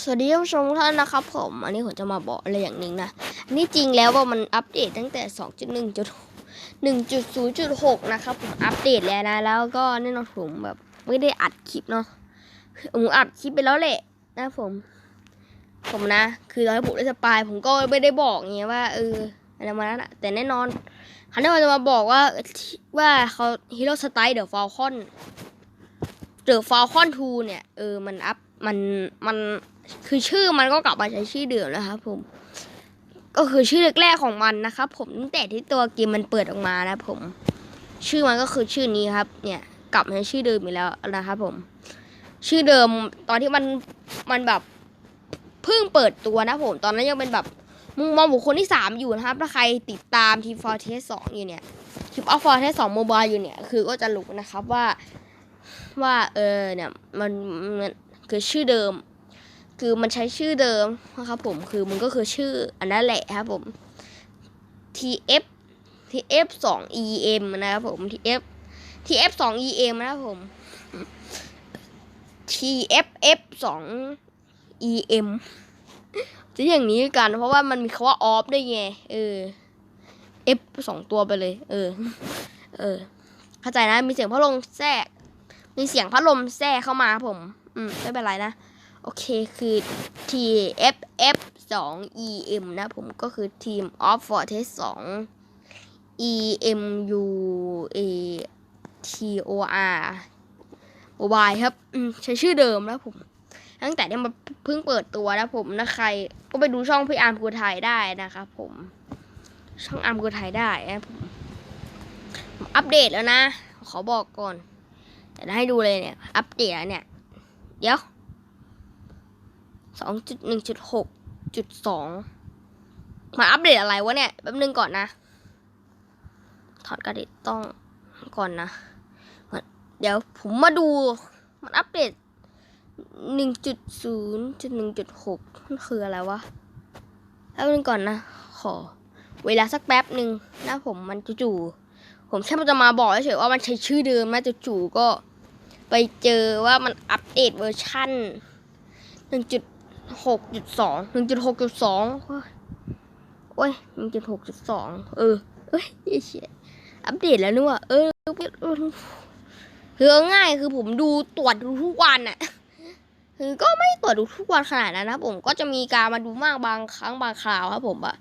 สวัสดีท่านผู้ชมทุกท่านนะครับผมอันนี้ผมจะมาบอกอะไรอย่างหนึ่งนะอันนี้จริงแล้วว่ามันอัปเดตตั้งแต่ 2.1.1.0.6 นะครับผมอัปเดตแล้วนะแล้วก็แน่นอนผมแบบไม่ได้อัดคลิปเนาะผมอัดคลิปไปแล้วแหละนะผม ผมนะ คือตอนที่ผมได้สปาย ผมก็ไม่ได้บอกไงว่าเอออะไรมานั้นะแต่แน่นอนครั้นี้เราจะมาบอกว่าว่าเขาฮีโร่สไตล์เดอะฟอลคอนเดอะฟอลคอนทูเนี่ยเออมันอัพ มันมันคือชื่อมันก็กลับมาใช้ชื่อเดิมแล้วครับผม ก็คือชื่อแรกๆของมันนะครับ ผมตั้งแต่ที่ตัวเกมมันเปิดออกมานะผม ชื่อมันก็คือชื่อนี้ครับ เนี่ยกลับมาใช้ชื่อเดิมอีกแล้วนะครับผม ชื่อเดิมตอนที่มันมันแบบเพิ่งเปิดตัวนะผม ตอนนั้นยังเป็นแบบมุมมองบุคคลที่สามอยู่นะครับ ถ้าใครติดตามทีฟอร์เทสสองอยู่เนี่ยคลิปออฟฟอร์เทสสองโมบายอยู่เนี่ย คือก็จะรู้นะครับว่าว่าเออเนี่ยมันมัน คือชื่อเดิม คือมันใช้ชื่อเดิมนะครับผมคือมันก็คือชื่ออันนั้นแหละครับผม TF TF 2 EM นะครับผม TF TF 2 EM นะครับผม TFF 2 EM จะอย่างนี้กัน เพราะว่ามันมีคำว่า off ด้วยไงเออ F สองตัวไปเลย เออ เออ เข้าใจนะ มีเสียงพัดลมแทรก มีเสียงพัดลมแทรกเข้ามาครับผม อืม ไม่เป็นไรนะ โอเคคือ TFF 2 EM นะผมก็คือ Team of Fortress 2 EMU A TOR โมบายครับอืมใช้ชื่อเดิมนะผม ตั้งแต่ที่มันเพิ่งเปิดตัวนะผมนะใคร ก็ไปดูช่องพี่อาร์มกูไทยได้นะครับผม ช่องอาร์มกูไทยได้นะผมอัปเดตแล้วนะ ขอบอกก่อนเดี๋ยวให้ดูเลยเนี่ย อัปเดตแล้วเนี่ย เดี๋ยวสองจุดหนึ่งจุดหกจุดสองมาอัปเดตอะไรวะเนี่ยแป๊บนึงก่อนนะ ถอดกระดิ่งต้องก่อนนะ เดี๋ยวผมมาดูมันอัปเดตหนึ่งจุดศูนย์จุดหนึ่งจุดหกมันคืออะไรวะแป๊บนึงก่อนนะ ขอ เวลาสักแป๊บหนึ่งนะผมมันจู่ๆผมแค่มันจะมาบอกเฉยๆว่ามันใช้ชื่อเดิมนะจู่ๆก็ ไปเจอว่ามันอัปเดตเวอร์ชันหนึ่งจุดหกจุดสองหนึ่งจุดหกจุดสองโอ้ยหนึ่งจุดหกจุดสองเออ เอ้ยอ้เชี่ยอัปเดตแล้วนึกว่าเออคือเอาง่ายคือผมดูตรวจดูทุกวันอะคือก็ไม่ตรวจดูทุกวันขนาดนั้นนะผมก็จะมีการมาดูมากบางครั้งบางคราวครับผมอะ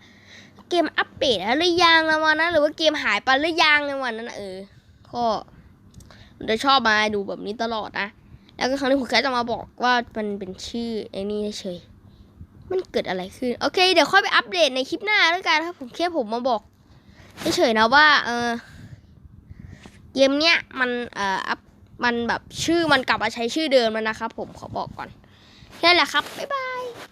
เกมอัปเดตแล้วหรือยังในวันนั้นหรือว่าเกมหายไปหรือยังในวันนั้นเออก็ จะชอบมาดูแบบนี้ตลอดนะ แล้วก็ครั้งนี้ผมแค่จะมาบอกว่ามันเป็นชื่อไอ้นี่เฉย มันเกิดอะไรขึ้น โอเค เดี๋ยวค่อยไปอัปเดตในคลิปหน้าแล้วกันครับ ผมแค่ผมมาบอกเฉยๆนะว่า เออเกมเนี้ยมันเอ่ออัพมันแบบชื่อมันกลับมาใช้ชื่อเดิมแล้วนะครับผมขอบอกก่อนแค่นั้นแหละครับ บ๊ายบาย